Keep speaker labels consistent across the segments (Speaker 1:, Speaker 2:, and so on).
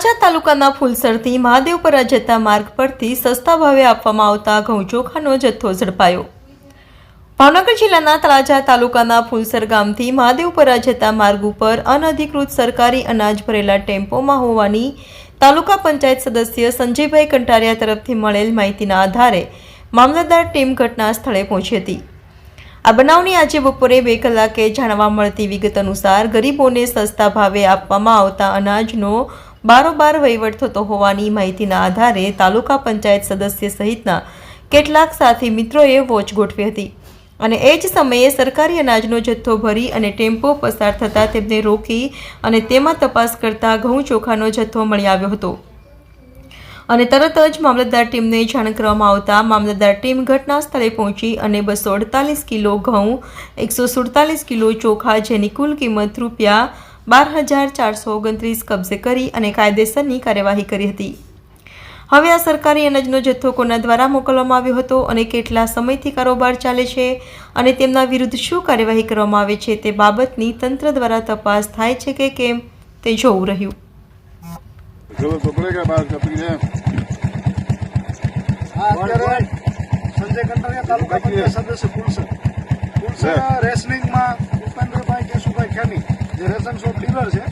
Speaker 1: તળાજા તાલુકાના ફૂલસરથી મહાદેવપરા જતા માર્ગ પરથી સસ્તા ભાવે આપવામાં આવતા ઘઉં જથ્થો ઝડપાયો. ભાવનગર જિલ્લાના તળાજા તાલુકાના ફૂલસર ગામથી મહાદેવપરા જતા માર્ગ ઉપર અનધિકૃત સરકારી અનાજ ભરેલા ટેમ્પોમાં હોવાની તાલુકા પંચાયત સદસ્ય સંજયભાઈ કંટારિયા તરફથી મળેલ માહિતીના આધારે મામલતદાર ટીમ ઘટના સ્થળે પહોંચી હતી. આ બનાવની આજે બપોરે બે કલાકે જાણવા મળતી વિગત અનુસાર ગરીબોને સસ્તા ભાવે આપવામાં આવતા અનાજનો બારોબાર વહીવટ થતો હોવાની માહિતીના આધારે તાલુકા પંચાયત સદસ્ય સહિતના કેટલાક સાથી મિત્રોએ વોચ ગોઠવી હતી. અને એ જ સમયે સરકારી અનાજનો જથ્થો ભરી અને ટેમ્પો પસાર થતાં તેમને રોકી અને તેમાં તપાસ કરતા ઘઉં ચોખાનો જથ્થો મળી આવ્યો હતો. અને તરત જ મામલતદાર ટીમને જાણ કરવામાં આવતા મામલતદાર ટીમ ઘટના સ્થળે પહોંચી અને બસો અડતાલીસ કિલો ઘઉં, એકસો સુડતાલીસ કિલો ચોખા જેની કુલ કિંમત રૂપિયા બાર હજાર ચારસો ઓગણત્રીસ કબજે કરી અને કાયદેસરની કાર્યવાહી કરી હતી. હવે આ સરકારી અનાજનો જથ્થો કોના દ્વારા મોકલવામાં આવ્યો હતો અને કેટલા સમયથી કારોબાર ચાલે છે અને તેમના વિરુદ્ધ શું કાર્યવાહી કરવામાં આવે છે તે બાબતની તંત્ર દ્વારા તપાસ થાય છે કે કેમ તે જોવું રહ્યું.
Speaker 2: સંજય તાલુકા પંચાયત સદસ્ય રેશન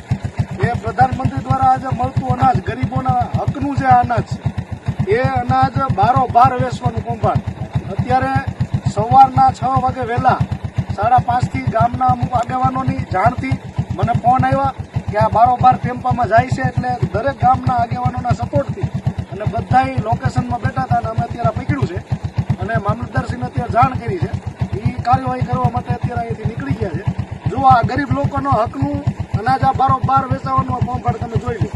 Speaker 2: છે, એ પ્રધાનમંત્રી દ્વારા આજે મળતું અનાજ, ગરીબોના હકનું જે અનાજ છે, એ અનાજ બારો બાર વેચવાનું કૌભાંડ. અત્યારે સવારના છ વાગે વહેલા સાડા પાંચથી ગામના અમુક આગેવાનોની જાણથી મને ફોન આવ્યા કે આ બારોબાર ટેમ્પામાં જાય છે એટલે દરેક ગામના આગેવાનોના સપોર્ટથી અને બધાય લોકેશનમાં બેઠા હતા અને અમે અત્યારે પકડ્યું છે. અને મામલતદારસિંહને અત્યારે જાણ કરી છે. એ કાર્યવાહી કરવા માટે અત્યારે અહીંથી નીકળી ગયા છે. જો આ ગરીબ લોકોનો હકનું અનાજ આ બારોબાર વેચાવાનું આ કૌભાંડ તમે જોઈ લો.